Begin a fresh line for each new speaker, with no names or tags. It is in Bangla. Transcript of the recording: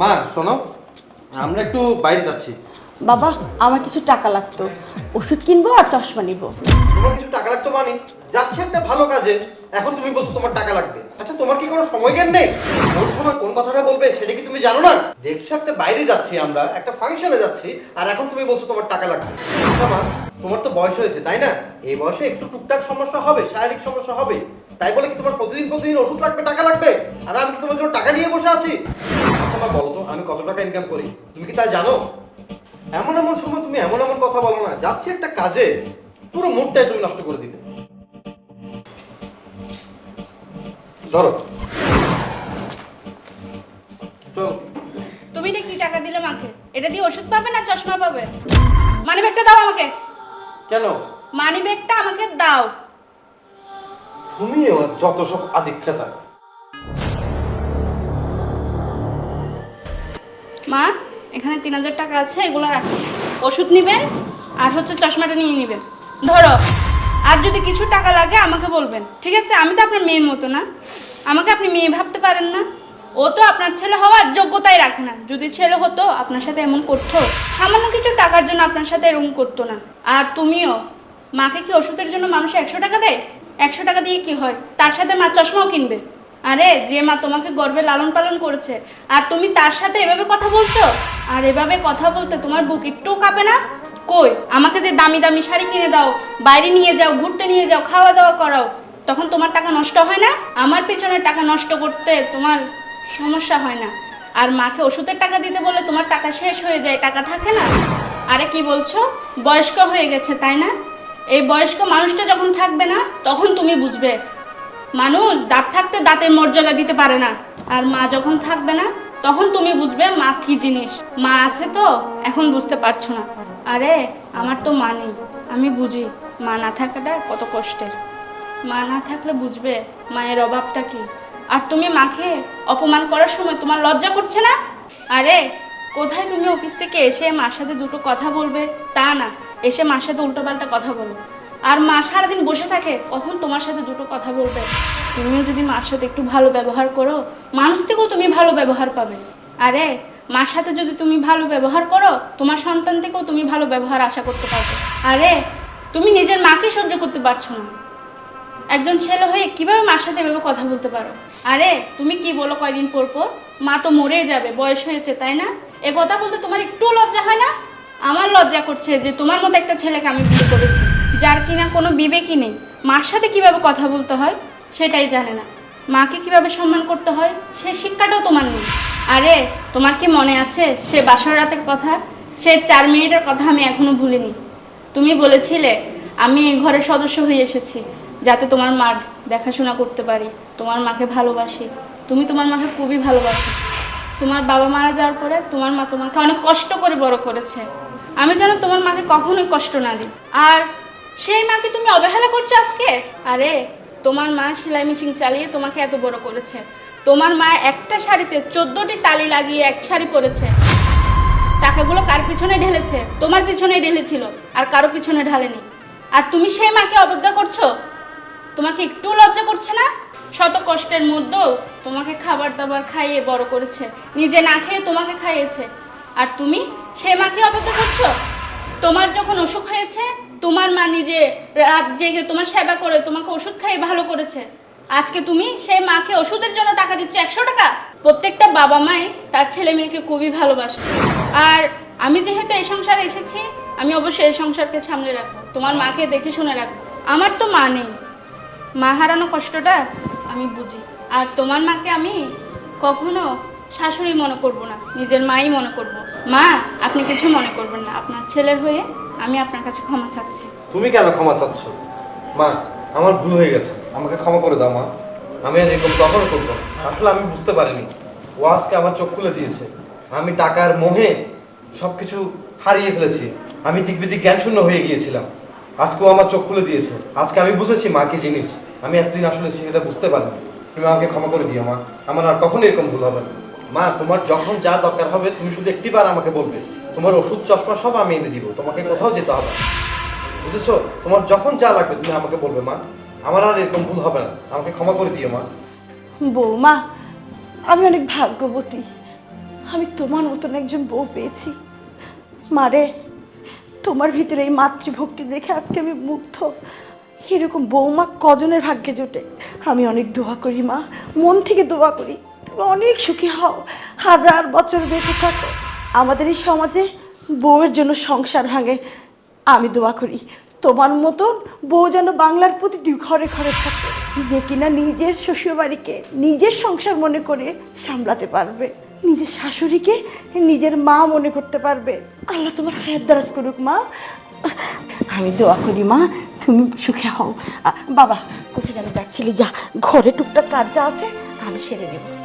মা শোনো আমরা একটু বাইরে যাচ্ছি।
বাবা আমার কিছু টাকা লাগতো। ওষুধ কিনবো আর চশমা নিব।
তোমার কিছু টাকা লাগতো মানে? যাচ্ছে একটা ভালো কাজে এখন তুমি বলছো তোমার টাকা লাগবে। আচ্ছা তোমার কি কোনো সময় জ্ঞান নেই? কোন সময় কোন কথাটা বলবে সেটা কি তুমি জানো না? দেখছ একটা বাইরে যাচ্ছি আমরা একটা ফাংশনে যাচ্ছি আর এখন তুমি বলছো তোমার টাকা লাগবে। আচ্ছা মা তোমার তো বয়স হয়েছে তাই না? এই বয়সে একটু টুকটাক সমস্যা হবে শারীরিক সমস্যা হবে। তাই বলে কি তোমার প্রতিদিন প্রতিদিন ওষুধ লাগবে টাকা লাগবে? আর আমি কি তোমার জন্য টাকা নিয়ে বসে আছি? আচ্ছা বলো তো আমি কত টাকা ইনকাম করি? তুমি কি তা জানো? এমন এমন সময় তুমি এমন এমন কথা বলো না যাচ্ছি একটা কাজে পুরো মুডটাই তুমি নষ্ট করে দিবে ধরো। চলো
তুমি এটা কি টাকা দিলে মাকে? এটা দিয়ে ওষুধ পাবে না চশমা পাবে? মানি ব্যাগটা দাও আমাকে।
কেন?
মানি ব্যাগটা আমাকে দাও।
তুমিও যত সব আদিক্ষেতা
মা এখানে তিন হাজার টাকা আছে, এগুলো রাখুন ওষুধ নেবেন আর হচ্ছে চশমাটা নিয়ে নেবেন ধরো, আর যদি কিছু টাকা লাগে আমাকে বলবেন। ঠিক আছে, আমি তো আপনার মেয়ের মতো না। আমাকে আপনি মেয়ে ভাবতে পারেন না। ও তো আপনার ছেলে হওয়ার যোগ্যতাই রাখে না। যদি ছেলে হতো, আপনার সাথে এমন করতো। সামান্য কিছু টাকার জন্য আপনার সাথে এরকম করতো না। আর তুমিও, মাকে কি ওষুধের জন্য মানুষ একশো টাকা দেয়? একশো টাকা দিয়ে কি হয়? তার সাথে মা চশমাও কিনবে। আরে, যে মা তোমাকে গর্বে লালন পালন করেছে, আর তুমি তার সাথে এভাবে কথা বলছো? আর এভাবে কথা বলতে তোমার বুক একটু কাঁপে না? কই, আমাকে যে দামি দামি শাড়ি কিনে দাও, বাইরে নিয়ে যাও, ঘুরতে নিয়ে যাও, খাওয়া দাওয়া করাও, তখন তোমার টাকা নষ্ট হয় না? আমার পিছনে টাকা নষ্ট করতে তোমার সমস্যা হয় না। আর মাকে ওষুধের টাকা দিতে বলে তোমার টাকা শেষ হয়ে যায়, টাকা থাকে না? আরে কি বলছো? বয়স্ক হয়ে গেছে, তাই না? এই বয়স্ক মানুষটা যখন থাকবে না, তখন তুমি বুঝবে মানুষ দাঁত থাকতে দাঁতের মর্যাদা দিতে পারে না। আর মা যখন থাকবে না, তখন তুমি বুঝবে মা কি জিনিস। মা আছে তো, এখন বুঝতে পারছ না। আরে, আমার তো মা নেই। আমি বুঝি, মা না থাকাটা কত কষ্টের। মা না থাকলে বুঝবে মায়ের অভাবটা কি। আর তুমি মাকে অপমান করার সময় তোমার লজ্জা করছে না? আরে, কোথায় তুমি অফিস থেকে এসে মার সাথে দুটো কথা বলবে? তা না, এসে মার সাথে উল্টোপাল্টা কথা বলো। আর মা সারাদিন বসে থাকে, কখন তোমার সাথে দুটো কথা বলবে? তুমিও যদি মার সাথে একটু ভালো ব্যবহার করো, মানুষ থেকেও তুমি ভালো ব্যবহার পাবে। আরে, মার সাথে যদি তুমি ভালো ব্যবহার করো, তোমার সন্তান থেকেও তুমি ভালো ব্যবহার আশা করতে পারবে। আরে, তুমি নিজের মাকে সহ্য করতে পারছ না। একজন ছেলে হয়ে কীভাবে মার সাথে এভাবে কথা বলতে পারো? আরে, তুমি কি বলো কয়দিন পর পর? মা তো মরেই যাবে, বয়স হয়েছে, তাই না? এ কথা বলতে তোমার একটু লজ্জা হয় না? আমার লজ্জা করছে যে তোমার মতো একটা ছেলেকে আমি বিয়ে করেছি। যার কিনা কোনো বিবেকই নেই। মার সাথে কীভাবে কথা বলতে হয়, সেটাই জানে না। মাকে কীভাবে সম্মান করতে হয় সেই শিক্ষাটাও তোমার নেই। আরে, তোমার কি মনে আছে, সে বাসর রাতের কথা? সে চার মিনিটের কথা আমি এখনও ভুলিনি। তুমি বলেছিলে, আমি এই ঘরের সদস্য হয়ে এসেছি, যাতে তোমার মার দেখাশোনা করতে পারি, তোমার মাকে ভালোবাসি। তুমি তোমার মাকে খুবই ভালোবাসো। তোমার বাবা মারা যাওয়ার পরে তোমার মা তোমাকে অনেক কষ্ট করে বড় করেছে। আমি যেন তোমার মাকে কখনোই কষ্ট না দিই। আর সেই মাকে তুমি অবহেলা করছ আজকে? আরে, তোমার মা সেলাই মেশিন চালিয়ে তোমাকে এত বড় করেছে। তোমার মা একটা শাড়িতে চোদ্দটি তালি লাগিয়ে এক শাড়ি পরেছে। টাকাগুলো কার পিছনে ঢেলেছে? তোমার পিছনে ঢেলেছিল, আর কারও পিছনে ঢালেনি। আর তুমি সেই মাকে অবজ্ঞা করছ? তোমাকে একটু লজ্জা করছে না? শত কষ্টের মধ্যেও তোমাকে খাবার দাবার খাইয়ে বড় করেছে, নিজে না খেয়ে তোমাকে খাইয়েছে। আর তুমি সেই মাকে অবজ্ঞা করছ? তোমার যখন অসুখ হয়েছে তোমার মা নিজে রাত জেগে তোমার সেবা করে, তোমাকে ওষুধ খাইয়ে ভালো করেছে। আজকে তুমি সেই মাকে ওষুধের জন্য টাকা দিচ্ছ একশো টাকা? প্রত্যেকটা বাবা মাই তার ছেলে মেয়েকে খুবই ভালোবাসে। আর আমি যেহেতু এই সংসারে এসেছি, আমি অবশ্যই এই সংসারকে সামনে রাখব। তোমার মাকে দেখে শুনে রাখব। আমার তো মা নেই। মা হারানো কষ্টটা আমি বুঝি। আর তোমার মাকে আমি কখনো শাশুড়ি মনে করব না, নিজের মাই মনে করব। মা, আপনি কিছু মনে করবেন না। আপনার ছেলের হয়ে আমি আপনার কাছে ক্ষমা চাচ্ছি।
তুমি কেন ক্ষমা চাচ্ছ? মা, আমার ভুল হয়ে গেছে। আমাকে ক্ষমা করে দাও, মা। আমি আর এরকম কখনো করব। আসলে আমি বুঝতে পারিনি। ও আজকে আমার চোখ খুলে দিয়েছে। আমি টাকার মোহে সব কিছু হারিয়ে ফেলেছি। আমি দিকবিদিক জ্ঞান শূন্য হয়ে গিয়েছিলাম। আজকে ও আমার চোখ খুলে দিয়েছে। আজকে আমি বুঝেছি মা কি জিনিস। আমি এতদিন আসলে সেটা বুঝতে পারিনি। তুমি আমাকে ক্ষমা করে দিও, মা। আমার আর কখনো এরকম ভুল হবে না। মা, তোমার যখন যা দরকার হবে, তুমি শুধু একটিবার আমাকে বলবে। তোমার ওষুধ, চশমা সব আমি এনে দিব, তোমাকে কোথাও যেতে হবে বুঝেছ? তোমার যখন যা লাগবে, তুমি আমাকে বলবে, মা। আমার আর এরকম ভুল হবে না। আমাকে ক্ষমা করে দিও, মা।
বৌমা, আমি অনেক ভাগ্যবতী। আমি তোমার মতন একজন বউ পেয়েছি। মারে তোমার ভিতরে এই মাতৃভক্তি দেখে আজকে আমি মুগ্ধ। এরকম বৌমা কজনের ভাগ্যে জোটে? আমি অনেক দোয়া করি, মা। মন থেকে দোয়া করি। তুমি অনেক সুখী হও। হাজার বছর বেঁচে থাকো। আমাদের এই সমাজে বউয়ের জন্য সংসার ভাঙে। আমি দোয়া করি, তোমার মতন বউ যেন বাংলার প্রতিটি ঘরে ঘরে থাকে যে কিনা নিজের শ্বশুরবাড়িকে নিজের সংসার মনে করে সামলাতে পারবে। নিজের শাশুড়িকে নিজের মা মনে করতে পারবে। আল্লাহ তোমার হায়াত দারাজ করুক, মা। আমি দোয়া করি, মা, তুমি সুখে হও। বাবা, কোথায় যেন যাচ্ছিলি? যা, ঘরে টুকটাক কাজ যা আছে, আমি সেরে নেব।